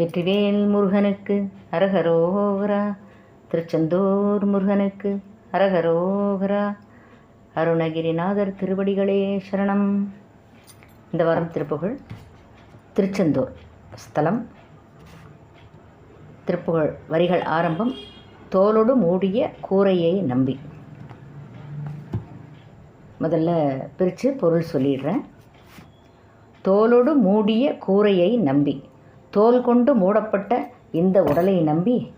வெற்றிவேல் முருகனுக்கு அரகரோகரா திருச்செந்தூர் முருகனுக்கு அரகரோகரா அருணகிரிநாதர் திருவடிகளே சரணம். இந்த வாரம் திருப்புகழ் திருச்செந்தூர் ஸ்தலம். திருப்புகழ் வரிகள் ஆரம்பம் தோலோடு மூடிய கூரையை நம்பி. முதல்ல பிரித்து பொருள் சொல்லிடுறேன். தோலோடு மூடிய கூரையை நம்பி. தோல் கொண்டு மூடப்பட்ட இந்த உடலை நம்பி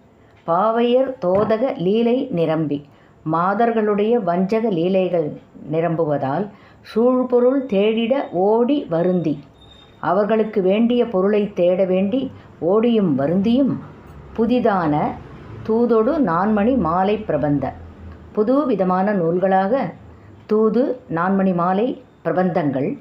பாவையர் தோதக லீலை நிரம்பி. மாதர்களுடைய வஞ்சக லீலைகள் நிரம்புவதால் சூழ்பொருள் தேடிட ஓடி வருந்தி. அவர்களுக்கு வேண்டிய பொருளை தேட வேண்டி ஓடியும் வருந்தியும் புதிதான தூதொடு நான்மணி மாலை பிரபந்த. புது விதமான நூல்களாக தூது நான்மணி மாலை பிரபந்தங்கள்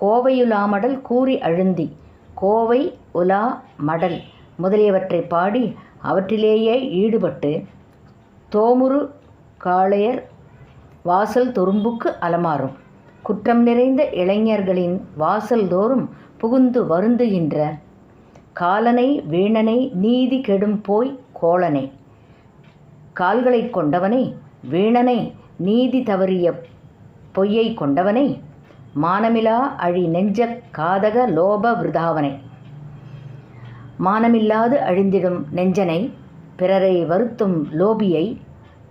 கோவையுலாமடல் கூறி அழுந்தி. கோவை உலா மடல் முதலியவற்றை பாடி அவற்றிலேயே ஈடுபட்டு தோமுரு காளையர் வாசல் துரும்புக்கு அலமாறும். குற்றம் நிறைந்த இளைஞர்களின் வாசல் தோறும் புகுந்து வருந்துகின்ற காலனை வீணனை நீதி கெடும் போய் கோளனை கால்களை கொண்டவனை வீணனை நீதி தவறிய பொய்யை கொண்டவனை மானமிலா அழி நெஞ்ச காதக லோப விருதாவனை. மானமில்லாது அழிந்திடும் நெஞ்சனை பிறரை வருத்தும் லோபியை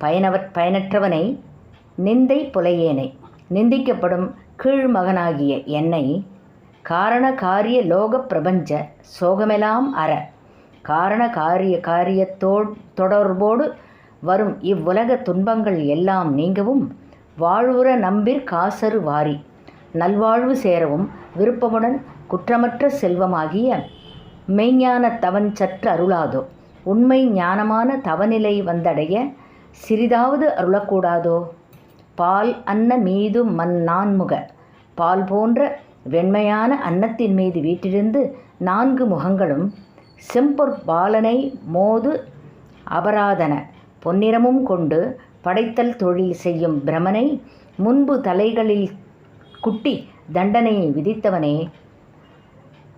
பயனவற் பயனற்றவனை நிந்தை புலையேனை. நிந்திக்கப்படும் கீழ்மகனாகிய என்னை காரண காரிய லோக பிரபஞ்ச சோகமெல்லாம் அற. காரண காரிய காரியத்தோ தொடர்போடு வரும் இவ்வுலக துன்பங்கள் எல்லாம் நீங்கவும் வாழ்வுற நம்பிற் காசரு வாரி. நல்வாழ்வு சேரவும் விருப்பமுடன் குற்றமற்ற செல்வமாகிய மெய்ஞான தவன் சற்று அருளாதோ? உண்மை ஞானமான தவநிலை வந்தடைய சிறிதாவது அருளக்கூடாதோ? பால் அன்ன மீது மண் நான்முக. பால் போன்ற வெண்மையான அன்னத்தின் மீது வீட்டிலிருந்து நான்கு முகங்களும் செம்பொற் பாலனை மோது அபராதன. பொன்னிறமும் கொண்டு படைத்தல் தொழில் செய்யும் பிரமனை முன்பு தலைகளில் குட்டி தண்டனையை விதித்தவனே.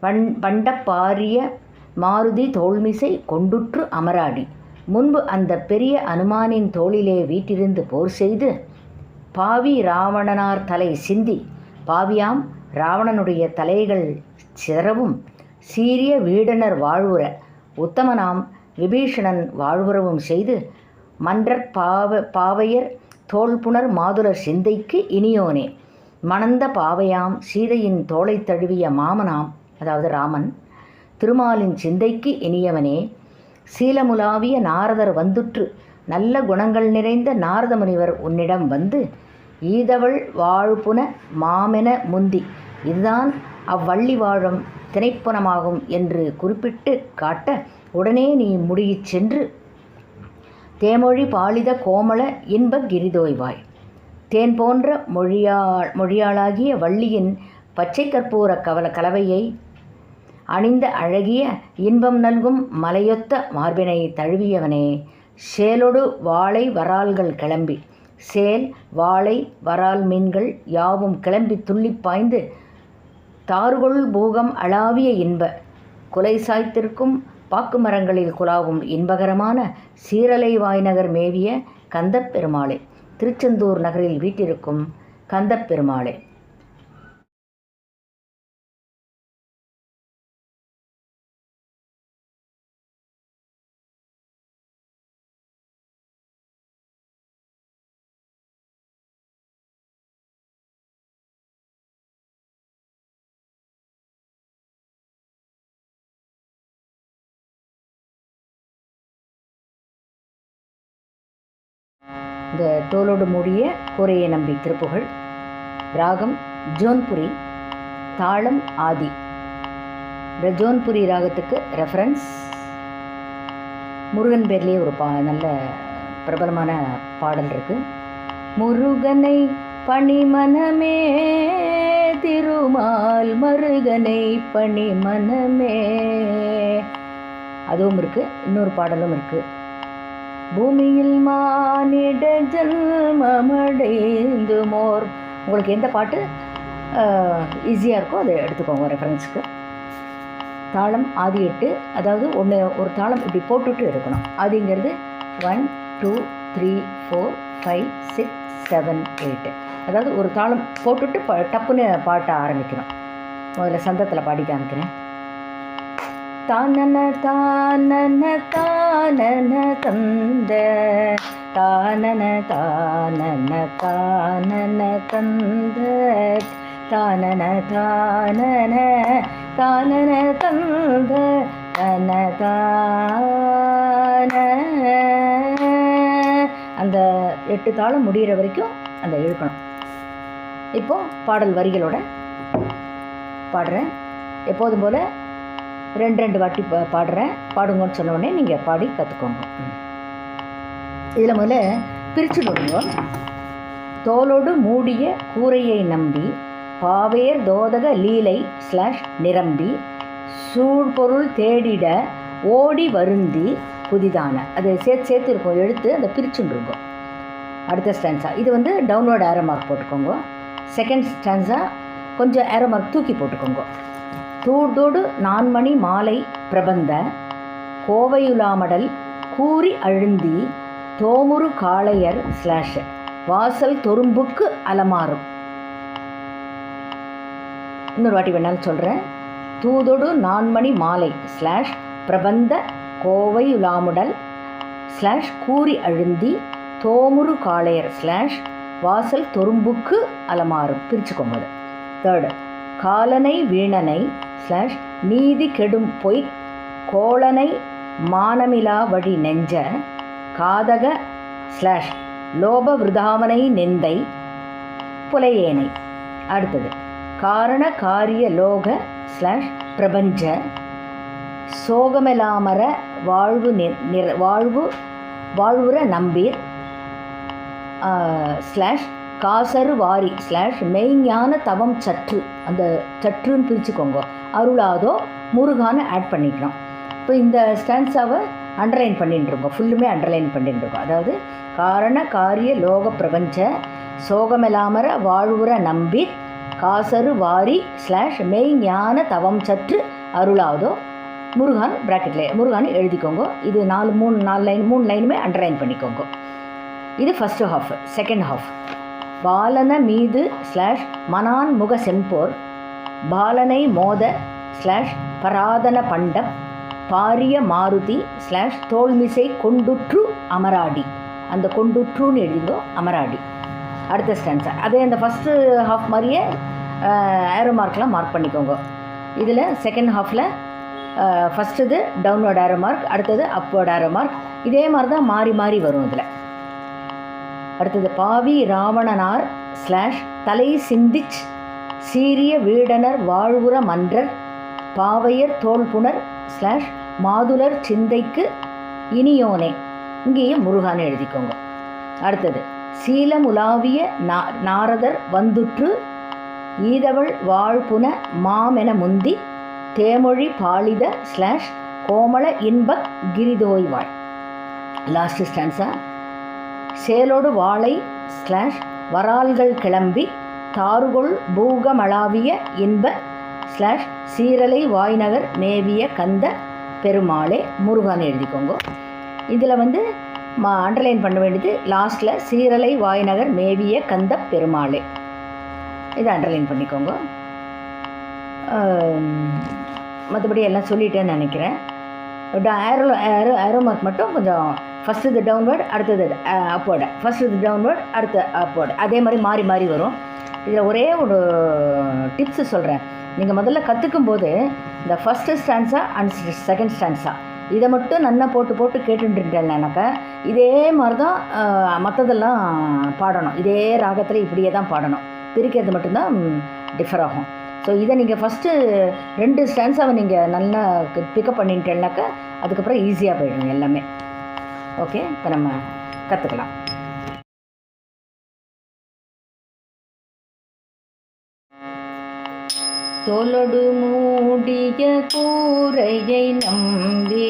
பண் பண்டப்பாரிய மாருதி தோல்மிசை கொண்டுற்று அமராடி. முன்பு அந்த பெரிய அனுமானின் தோளிலே வீட்டிருந்து போர் செய்து பாவி ராவணனார் தலை சிந்தி பாவியாம் ராவணனுடைய தலைகள் சிதறவும் சீரிய வீடனர் வாழ்வுற உத்தமனாம் விபீஷணன் வாழ்வுறவும் செய்து மன்றற் பாவ பாவையர் தோல்புணர் மாதுளர் சிந்தைக்கு இனியோனே. மணந்த பாவையாம் சீதையின் தோலை தழுவிய மாமனாம் அதாவது ராமன் திருமாலின் சிந்தைக்கு இனியவனே சீலமுலாவிய நாரதர் வந்துற்று நல்ல குணங்கள் நிறைந்த நாரத முனிவர் உன்னிடம் வந்து ஈதவள் வாழ்புன மாமென முந்தி இதுதான் அவ்வள்ளி வாழும் திணைப்புணமாகும் என்று குறிப்பிட்டு காட்ட உடனே நீ முடியிச் சென்று தேமொழி பாலித கோமள இன்ப கிரிதோய்வாய். தேன் போன்ற மொழியா மொழியாளாகிய வள்ளியின் பச்சை கற்பூர கவல கலவையை அணிந்த அழகிய இன்பம் நல்கும் மலையொத்த மார்பினை தழுவியவனே. சேலொடு வாழை வரால்கள் கிளம்பி. சேல் வாழை வரால் மீன்கள் யாவும் கிளம்பி துள்ளிப் பாய்ந்து தாறுகொள் பூகம் அளாவிய இன்ப. குலை சாய்த்திருக்கும் பாக்கு மரங்களில் குலாவும் இன்பகரமான சீரலை வாய்நகர் மேவிய கந்தப்பெருமாளே திருச்செந்தூர் நகரில் வீட்டிருக்கும் கந்தப் இந்த தோலோடு மூடிய கூரையை நம்பி திருப்புகழ் ராகம் ஜோன்புரி தாளம் ஆதி. இந்த ஜோன்புரி ராகத்துக்கு ரெஃபரன்ஸ் முருகன் பேர்லேயே ஒரு பா நல்ல பிரபலமான பாடல் இருக்குது முருகனை பணிமனமே திருமால் மருகனை பணிமனமே. அதுவும் இருக்குது இன்னொரு பாடலும் இருக்குது பூமியில் மானிட ஜன்மமடைந்து மோர் உங்களுக்கு எந்த பாட்டு ஈஸியாக இருக்கோ அதை எடுத்துக்கோங்க ரெஃபரன்ஸுக்கு தாளம் ஆதி எட்டு அதாவது ஒன்று ஒரு தாளம் இப்படி போட்டுட்டு எடுக்கணும் ஆதிங்கிறது one two three four five six seven eight அதாவது ஒரு தாளம் போட்டுட்டு ப டப்புன்னு பாட்ட ஆரம்பிக்கணும். முதல்ல சந்தத்தில் பாடி காமிக்கிறேன் தானன தானன தானன தந்த. தானன தானன தானன தந்த. தானன தானன தானன தந்த. தன தான அந்த எட்டு தாளம் முடிகிற வரைக்கும் அந்த இழுக்கணும். இப்போ பாடல் வரிகளோட பாடுறேன். எப்போதும் போல் ரெண்டு ரெண்டு வாட்டி பா பாடுறேன். பாடுங்கன்னு சொன்ன உடனே நீங்கள் பாடி கற்றுக்கோங்க இதில் முதல்ல பிரிச்சு விடுங்க தோலோடு மூடிய கூரையை நம்பி பாவேர் தோதக லீலை ஸ்லாஷ் நிரம்பி சூழ்பொருள் தேடிட ஓடி வருந்தி புதிதான. அதை சேர்த்து சேர்த்து இருக்கும். எழுத்து அதை பிரிச்சுருக்கோம் அடுத்த ஸ்டான்ஸா இது வந்து டவுன்லோட் ஏரோ மார்க் போட்டுக்கோங்க. செகண்ட் ஸ்டான்ஸா கொஞ்சம் ஏரோ மார்க் தூக்கி போட்டுக்கோங்க. தூர்தொடு நான்மணி மாலை பிரபந்த கோவையுலாமடல் கூறி அழுந்தி தோமுரு காளையர் ஸ்லாஷ் வாசல் தொரும்புக்கு அலமாறும் இன்னொரு வாட்டி வேணாலும் சொல்கிறேன் தூதொடு நான்மணி மாலை ஸ்லாஷ் பிரபந்த கோவையுலாமுடல் ஸ்லாஷ் கூறி அழுந்தி தோமுரு காளையர் ஸ்லாஷ் வாசல் தொரும்புக்கு அலமாறும் பிரிச்சுக்கோங்க தேர்டு காலனை வீணனை ஸ்லாஷ் நீதி கெடும் பொய் கோளனை மானமிலா வழி நெஞ்ச காதக ஸ்லாஷ் லோப விருதாமனை நெந்தை புலையேனை. அடுத்தது காரண காரிய லோக ஸ்லாஷ் பிரபஞ்ச சோகமெலாமர வாழ்வு நிற வாழ்வு வாழ்வுற நம்பீர் ஸ்லாஷ் காசரு வாரி ஸ்லாஷ் மெய்ஞான தவம் சற்று. அந்த சற்றுன்னு பிரிச்சுக்கோங்க. அருளாதோ முருகான்னு ஆட் பண்ணிக்கணும் இப்போ இந்த ஸ்டான்ஸாவை அண்டர்லைன் பண்ணிட்டுருக்கோம் ஃபுல்லுமே அண்டர்லைன் பண்ணிட்டுருக்கோம் அதாவது காரண காரிய லோக பிரபஞ்ச சோகமெலாமர வாழ்வுற நம்பி காசரு வாரி ஸ்லாஷ் மெய் ஞான தவம் சற்று அருளாதோ முருகான் ப்ராக்கெட்டில் முருகான் எழுதிக்கோங்க. இது நாலு மூணு நாலு லைன் மூணு லைனுமே அண்டர்லைன் பண்ணிக்கோங்க. இது ஃபஸ்ட்டு ஹாஃப் செகண்ட் ஹாஃப் பாலன மீது ஸ்லாஷ் மனான் முக செம்போர் பாலனை மோத ஸ்லாஷ் பராதன பண்டம் பாரிய மாருதி ஸ்லாஷ் தோல்மிசை கொண்டுற்று அமராடி. அந்த கொண்டுற்றுன்னு எழுதிங்கோ அமராடி. அடுத்த ஸ்டான்ஸா அதே அந்த ஃபஸ்ட்டு ஹாஃப் மாதிரியே ஏரோ மார்க்லாம் மார்க் பண்ணிக்கோங்க. இதில் செகண்ட் ஹாஃபில் ஃபஸ்ட்டு இது டவுன்வர்ட் மார்க் அடுத்தது அப்வர்ட் ஆரோ மார்க் இதே மாதிரி தான் மாறி மாறி வரும் இதில். அடுத்தது பாவி ராவணனார் ஸ்லாஷ் தலை சிந்திச் சீரிய வீடனர் வாழ்வுற மன்றர் பாவையர் தோல்புணர் ஸ்லாஷ் மாதுலர் சிந்தைக்கு இனியோனே. இங்கேயும் முருகான்னு எழுதிக்கோங்க. அடுத்தது சீலமுலாவிய நா நாரதர் வந்துற்று ஈதவள் வாழ்புன மாமென முந்தி தேமொழி பாலித ஸ்லாஷ் கோமள இன்பக் கிரிதோய்வாள். லாஸ்ட் ஸ்டான்ஸா சேலோடு வாழை ஸ்லாஷ் வரால்கள் கிளம்பி தாருகொள் பூகமளாவிய இன்ப ஸ்லாஷ் சீரலை வாய்நகர் மேவிய கந்த பெருமாளே முருகான்னு எழுதிக்கோங்க. இதில் வந்து மா அண்டர்லைன் பண்ண வேண்டியது லாஸ்ட்டில் சீரலை வாய்நகர் மேவிய கந்த பெருமாளே. இதை அண்டர்லைன் பண்ணிக்கோங்க. மற்றபடி எல்லாம் சொல்லிட்டேன்னு நினைக்கிறேன். ஏரோ ஏரோ ஏரோ மார்க் மட்டும் கொஞ்சம் ஃபஸ்ட்டு இது டவுன்வேர்டு அடுத்தது அப்வேர்டு ஃபஸ்ட்டு இது டவுன்வேர்டு அடுத்த அப்வேர்டு அதே மாதிரி மாறி மாறி வரும். இதில் ஒரே ஒரு டிப்ஸு சொல்கிறேன் நீங்கள் முதல்ல கற்றுக்கும் போது இந்த first stanza and second stanza இதை மட்டும் நல்லா போட்டு போட்டு கேட்டுட்டுருந்தேன்னாக்கா இதே மாதிரி தான் மற்றதெல்லாம் பாடணும். இதே ராகத்தில் இப்படியே தான் பாடணும். பிரிக்கிறது மட்டும்தான் டிஃபர் ஆகும். ஸோ இதை நீங்கள் ஃபஸ்ட்டு ரெண்டு ஸ்டான்ஸாவை நீங்கள் நல்லா பிக்கப் பண்ணிட்டேன்னாக்கா அதுக்கப்புறம் ஈஸியாக போயிடும் எல்லாமே. ஓகே? இப்போ நம்ம கற்றுக்கலாம் தோலொடு மூடிய கூரையை நம்பி.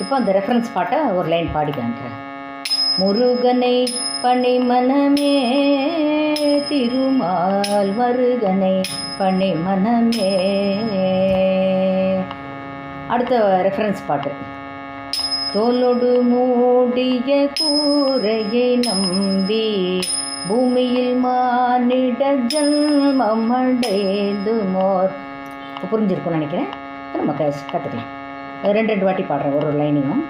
இப்போ அந்த ரெஃபரன்ஸ் பாட்டை ஒரு லைன் பாடி காமிக்கிறேன் முருகனை பணிமனமே திருமால் மருகனை பணிமனமே. அடுத்த ரெஃபரன்ஸ் பாட்டு. தோலொடு மூடிய கூரையை நம்பி பூமியில் மானிட ஜன்மம் அடைந்து மோர். இப்போ புரிஞ்சிருக்கும்னு நினைக்கிறேன். நம்ம கற்றுக்கலாம் ரெண்டு ரெண்டு வாட்டி பாடுறேன். ஒரு ஒரு லைனையும்.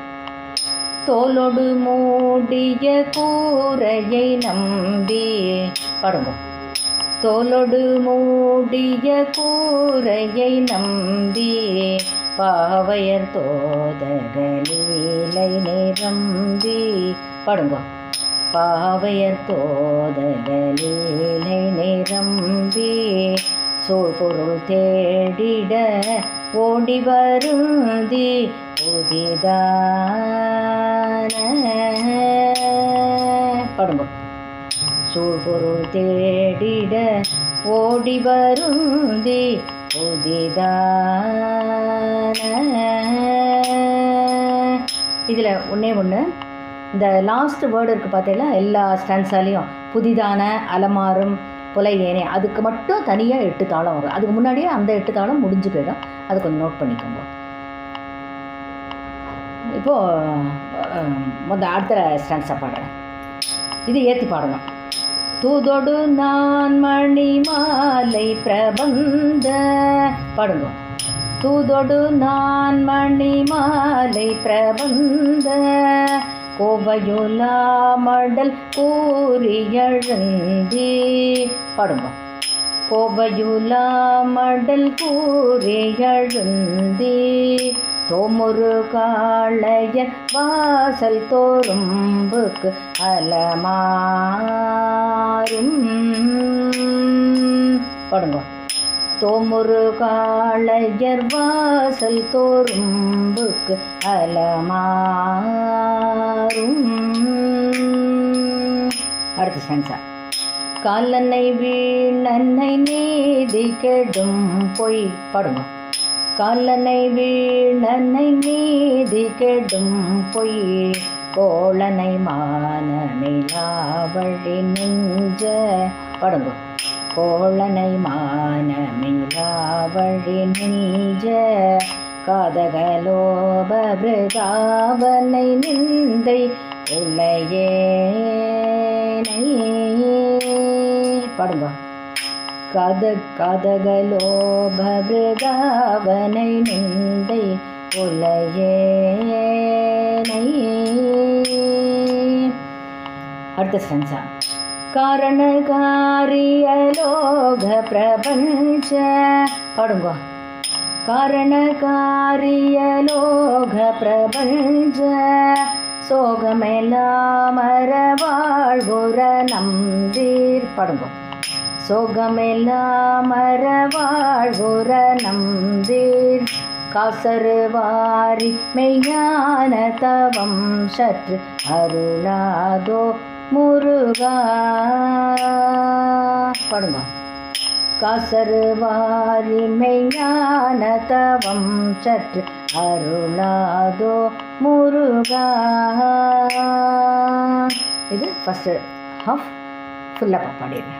தோலொடு மூடிய கூரையை நம்பி பாடுங்க. தோலொடு மூடிய கூரையை நம்பி பாவையர் தோதகலீலை நிரம்பி. பாடுங்க. பாவையர் தோதகலீலை நிரம்பி. சூழ்பொருள் தேடிட ஓடி வருந்தி புதிதான. பாடுங்க. சூழ்பொருள் தேடிட ஓடி வருந்தி புதிதான இதில் ஒன்றே ஒன்று இந்த லாஸ்ட் வேர்டு இருக்குது பார்த்தீங்களா எல்லா ஸ்டான்ஸாலையும் புதிதான அலமாரும் புலை ஏனே. அதுக்கு மட்டும் தனியாக எட்டு தாளம் வரும். அதுக்கு முன்னாடியே அந்த எட்டு தாளம் முடிஞ்சு போயிடும். அது கொஞ்சம் நோட் பண்ணிக்கோங்க. இப்போது மொதல் அடுத்த ஸ்டான்ஸாக பாடுறேன் இது ஏற்றி பாடணும். தூதொடு நான் மணி மாலை பிரபந்த. பாடுங்க. தூதொடு நான் மணி மாலை பிரபந்த. கோவையுலா மடல் கூறி எழுந்தி பாடுங்க. கோவையுலா மடல் கூறி எழுந்தி தோமுரு காளைய வாசல் தோறும்புக்கு அலமாறும் படுங்க. தோமுரு காளையர் வாசல் தோறும்புக்கு அலமாறும் அடுத்த ஸ்டான்ஸா காலனை வீணனை நீதி கெடும் பொய். படுங்க. காலனை வீணனை நீதி கெடும் பொய் கோளனை மானமிலாவழி நெஞ்ச. பாடுங்க. கோளனை மானமிலாவழி நெஞ்ச. காதகலோப பிருதாவனை நிந்தை உலையேனை பாடுங்க. கத கதகலோபவிருதாவனை நிந்தை உலையேனை அடுத்த ஸ்டன்ஸா காரணகாரியலோக பிரபஞ்ச பாடுங்க. காரணகாரியலோக பிரபஞ்ச சோகமெல்லாமர வாழ்வுற நம்பீர் பாடுங்கோ. சோகமெல்லாம் வாழ்வுற நம்பீர். காசருவாரி மெய்யான தவம் சற்று அருளாதோ முருகா. பாடுங்க. காசருவாரி மெய்யான தவம் சற்று அருளாதோ முருகா. இது ஃபஸ்ட்டு ஹாஃப் ஃபுல்லாக பாடிடுறேன்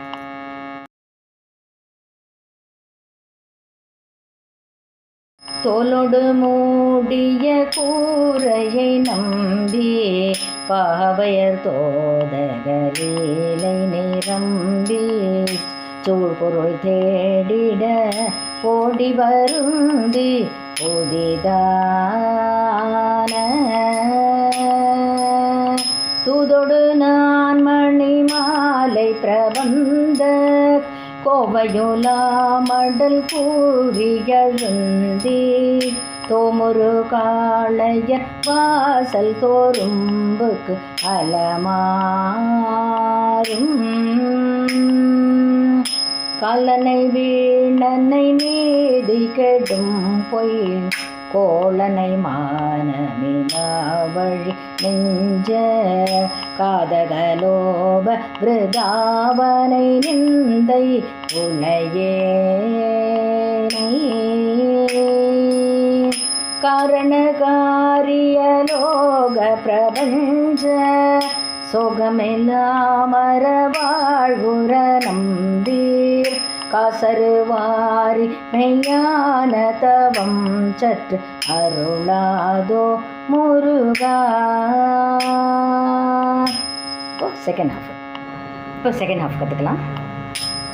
தோலோடு மூடிய கூரையை நம்பி பாவையர் தோதகலீலை நிரம்பி சூழ்பொருள் தேடிட ஓடி வருந்தி புதிதான. தூதொடு நான் மணி மாலை பிரபந்த கோவையுலா மடல் கூறி தோமுரு காளைய வாசல் தோரும்புக்கு அலமாறும் கலனை வீணனை நீதி கெடும் பொய் கோளனை மானமினாவழி நெஞ்ச காதகலோப விருதாவனை நிந்தை உலையேனை காரணகாரியலோக பிரபஞ்ச சோகமெல்லாமர வாழ்வுற நம்பி காசருவாரி மெய்யான தவம் சற்று அருளாதோ முருகா. இப்போ செகண்ட் ஹாஃப் இப்போ செகண்ட் ஹாஃப் கற்றுக்கலாம்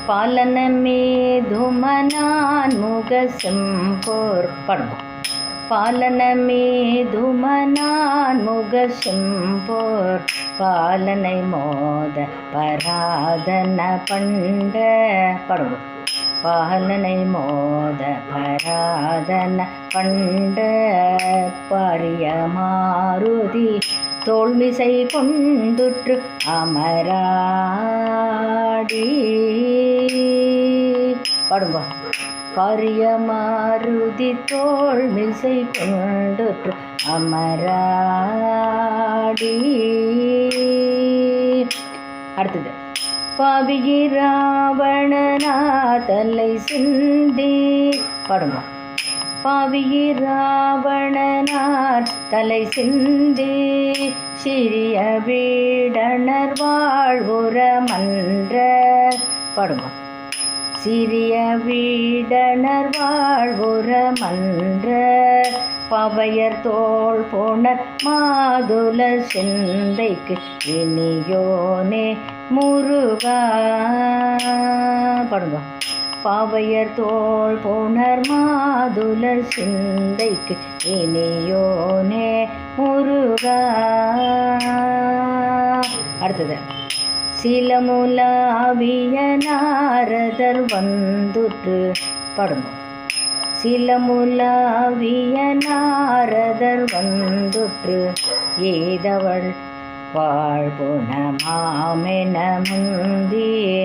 பாலனமே துமனான் முகசம் போர் படம் பாலனமே துமனான் முக பாலனை மோத பராதன பண்ட படம் பாலனை மோத பராதன பண்ட பரிய மாருதி தோல்மிசை கொண்டுற்று அமராடி. பாடுங்க. பாரிய தோல் மிசை கொண்டுற்று அமராடி. அடுத்தது. பவியிராவணனா தலை சிந்தி. பாடுங்க. பவியிராவணனார் தலை சிந்தி. சிறிய வீடனர் வாழ்வுற மன்ற பாடுங்க. சிறிய வீடனர் வாழ்வுரமன்ற பவையர் தோல் போன மாதுல சிந்தைக்கு இனியோனே முருகா. பாடுங்க. பாவையர் தோல் போனர் மாதுல சிந்தைக்கு இனியோனே முருகா. அடுத்தது. சிலமுலாவிய நாரதர் வந்துற்று. படணும் சிலமுலாவிய நாரதர் வந்துற்று. ஏதவள் வாழ்புன மாமென முந்தி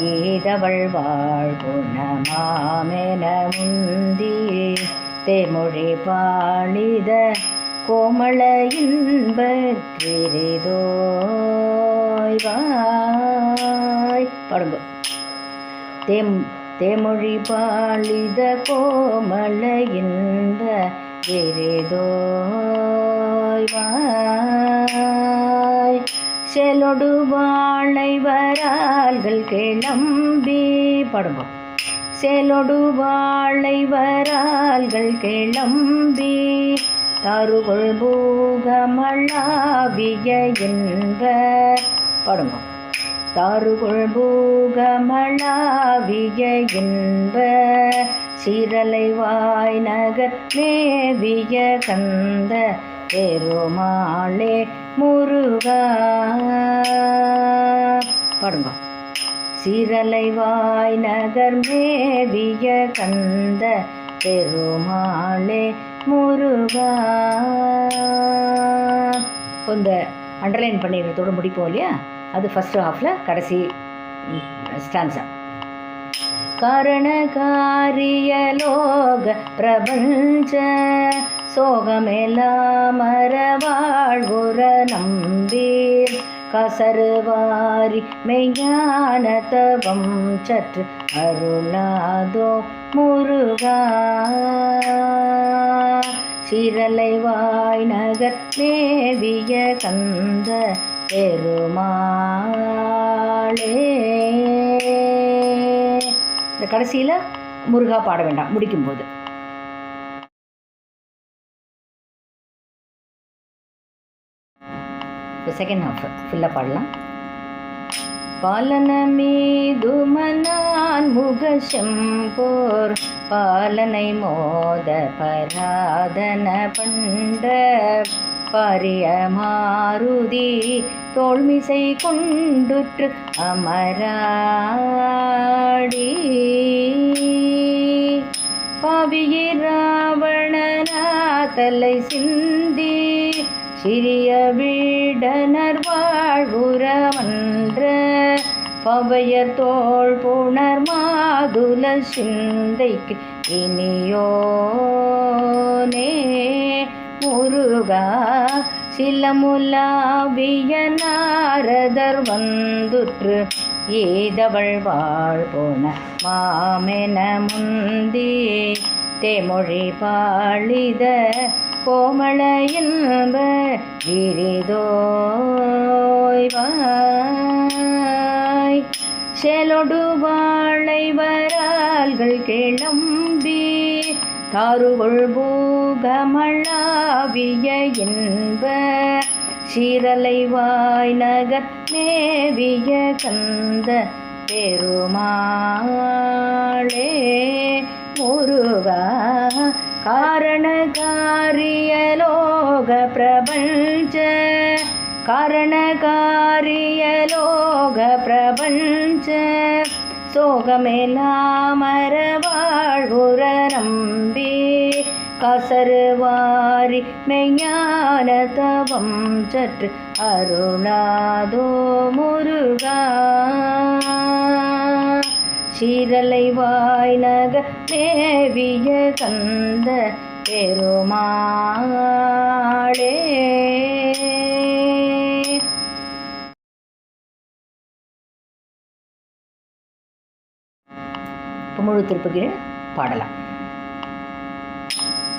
ஏதவள் வாழ்புன மாமென முந்தி தேமொழி கோமள இன்பற்றிரிதோய்வாய் பாடுங்க. தேம் தேமொழி பாலித கோமள இன்ப எரிதோய்வாய் செலொடு வாழை வரால்கள் கிளம்பி. பாடுங்க. செலொடு வாழை வரால்கள் கிளம்பி. தருகொள் பூகமளாவிய என்ப பாடுங்க. தருகொள் பூகமளாவிய என்ப சீரலை வாய் நகர் மேவிய கந்த. பெருமாளே முருகா. பாடுங்க. சீரலை வாய் நகர் மேவிய கந்த. பெருமாளே முருகா. இப்போ இந்த அண்டர்லைன் பண்ணிடுறதோடு முடிப்போம் இல்லையா? அது ஃபஸ்ட்டு ஹாஃபில் கடைசி ஸ்டான்ஸா காரணகாரியலோக பிரபஞ்ச சோகமெல்லாம் வாழ்வுற நம்பீர். கசருவாரி மெய்ஞான தவம் சற்று அருளாதோ முருகா. சிரலை வாய் நகர் மேவிய கந்த பெருமாளே. இந்த கடைசியில் முருகா பாட வேண்டாம் முடிக்கும்போது. இப்போ செகண்ட் ஹாஃப் ஃபுல்லாக பாடலாம். பாலனமீதுமனான் முகசம்போர் பாலனை மோத பராதன பண்ட பரிய மாருதி தோல்மிசை கொண்டுற்று அமராடி. பவியிராவணனா தலை சிந்தி சிறிய வீடனர் வாழ்வுறமன்ற பவைய தோல் புணர் மாதுல சிந்தைக்கு இனியோனே முருகா சிலமுலாவிய நாரதர் வந்துற்று ஏதவள் வாழ்போன மாமென முந்தி தேமொழி பாழித கோமள இன்ப விரிதோய்வாய் செலொடு வாழை வரால்கள் கிளம்பி தாருகொள் பூகமளாவிய இன்ப. சீரலை வாய் நகர்மேவிய கந்த பெருமாளே. சோகமெல்லாமர வாழ்வுற நம்பி கசருவாரி மெய்ஞான தவம் சற்று அருணாதோ முருகா. சீரலை வாய் நக மேவிய கந்த பெருமாளே. முழு திருப்புகிற பாடலாம்.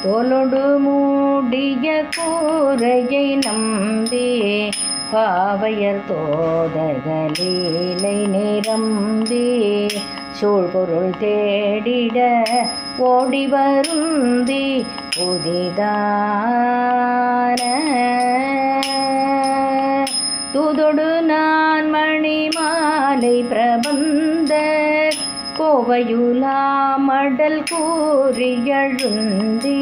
தோலொடு மூடிய கூரையை நம்பி பாவையர் தோதகலீலை நிரம்பி சூழ்பொருள் தேடிட ஓடி வருந்தி புதிதான. தூதொடு நான் மணி மாலை பிரபந்த கோவையுலாமடல் கூறியழுந்தி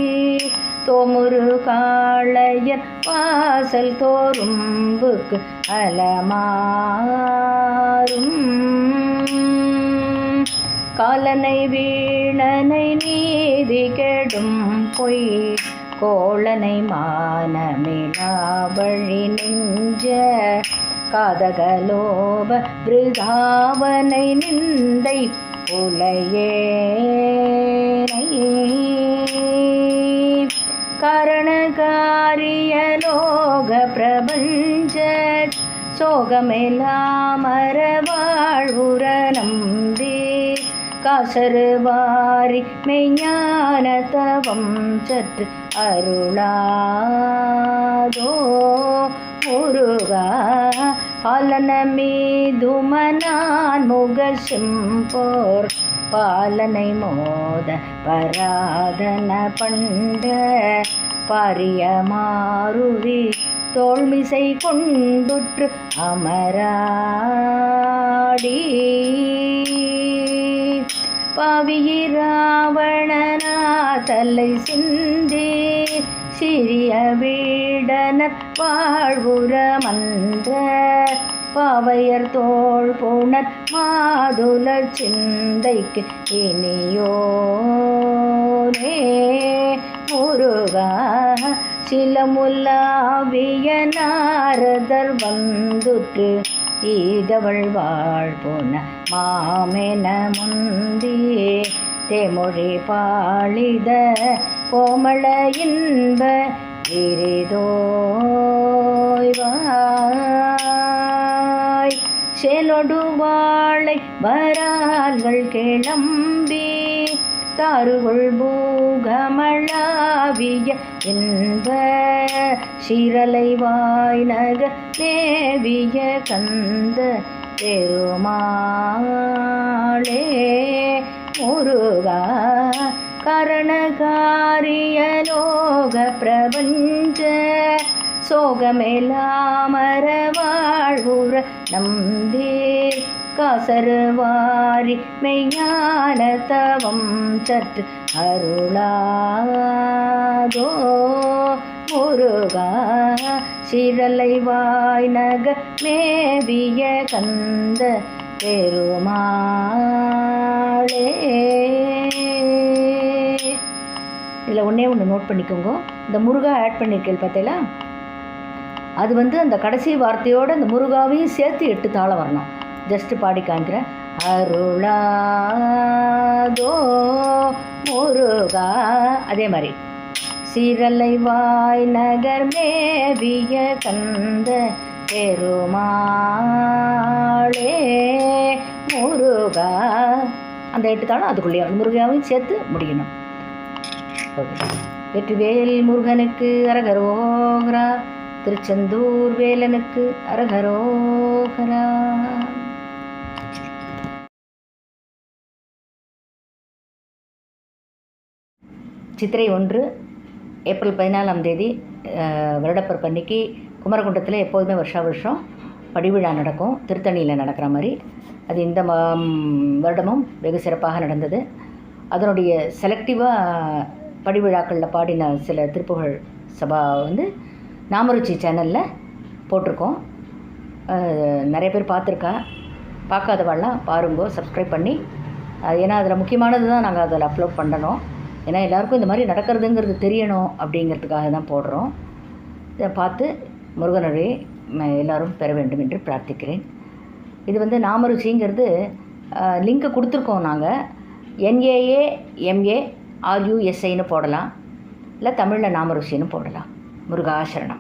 தோமுரு காளையர் வாசல் தோரும்புக்கு அலமாறும். காலனை வீணனை நீதி கெடும் பொய் கோளனை மானமிலா வழி நெஞ்ச காதகலோப பிருதாவனை நிந்தை உலையே காரணகாரியலோக பிரபஞ்ச சோகமெல்லாமர வாழ்வுற நம்பி காசருவாரி மெய்ஞான தவம் சற்று அருளாதோ முருகா. பாலன மீதுமனான் முக பாலனை மோத பராதன பண்ட பாரிய மாருதி தோல்மிசை கொண்டுற்று அமராடி பாவியிராவணனா தலை சிந்தே சிறிய வீடனற்பாழ்வுரமன்ற வாழ்வுற மன்ற பாவையர் தோள் புணர் மாதுல சிந்தைக்கு இனியோனே முருகா சிலமுல்லாவிய நாரதர் வந்துற்று ஈதவள் வாழ்புன மாமென முந்தியே தேமொழி பாழித கோமள இன்ப விரிதோய்வாய் செலொடு வாழை வரால்கள் கிளம்பி தாருகொள் பூகமளாவிய என்ப சிரலை வாய்நக தேவிய கந்த பெருமாளே. முருகா கரணகாரியலோக பிரபஞ்ச சோகமெல்லாமர வாழ்வுற நம்பே காசருவாரி மெய்ஞான தவம் சற்று அருளாதோ முருகா சிரலை வாய் நக மேவிய கந்த பெருமாளே. இதில் ஒன்றே ஒன்று நோட் பண்ணிக்கோங்க. இந்த முருகா ஆட் பண்ணியிருக்கேன் பார்த்தீங்களா அது வந்து அந்த கடைசி வார்த்தையோடு அந்த முருகாவையும் சேர்த்து எட்டு தாளம் வரணும். ஜஸ்ட்டு பாடி காமிக்கிறேன் அருளாதோ முருகா. அதே மாதிரி. சீரலை வாய் நகர் மேவிய கந்த பெருமாளே முருகா. அந்த எட்டு தாளம் அதுக்குள்ளேயே முருகாவையும் சேர்த்து முடியணும். வெற்றிவேல் முருகனுக்கு அரகரோகரா திருச்செந்தூர் வேலனுக்கு அரகரோகரா. சித்திரை ஒன்று ஏப்ரல் பதினாலாம் தேதி வருடப்பர் அன்னைக்கு குமரகுண்டத்தில் எப்போதுமே வருஷா வருஷம் படிவிழா நடக்கும். திருத்தணியில் நடக்கிற மாதிரி. அது இந்த வருடமும் வெகு சிறப்பாக நடந்தது. அதனுடைய செலக்டிவாக படிவிழாக்களில் பாடின சில திருப்புகழ் சபா வந்து நாமருச்சி சேனலில் போட்டிருக்கோம். நிறைய பேர் பார்த்துருக்கா. பார்க்காதவாள்லாம் பாருங்கோ சப்ஸ்கிரைப் பண்ணி. அது ஏன்னா அதில் முக்கியமானது தான் நாங்கள் அதில் அப்லோட் பண்ணணும். ஏன்னா எல்லாருக்கும் இந்த மாதிரி நடக்கிறதுங்கிறது தெரியணும் அப்படிங்கிறதுக்காக தான் போடுறோம். இதை பார்த்து முருகனரை ம- எல்லாரும் பெற வேண்டும் என்று பிரார்த்திக்கிறேன். இது வந்து நாமருச்சிங்கிறது லிங்க்கை கொடுத்துருக்கோம் நாங்கள் என்ஏஏ எம்ஏ ஆர்யூஎஸ்ஐன்னு போடலாம். இல்லை தமிழில் நாமருசின்னு போடலாம். முருகாசரணம்.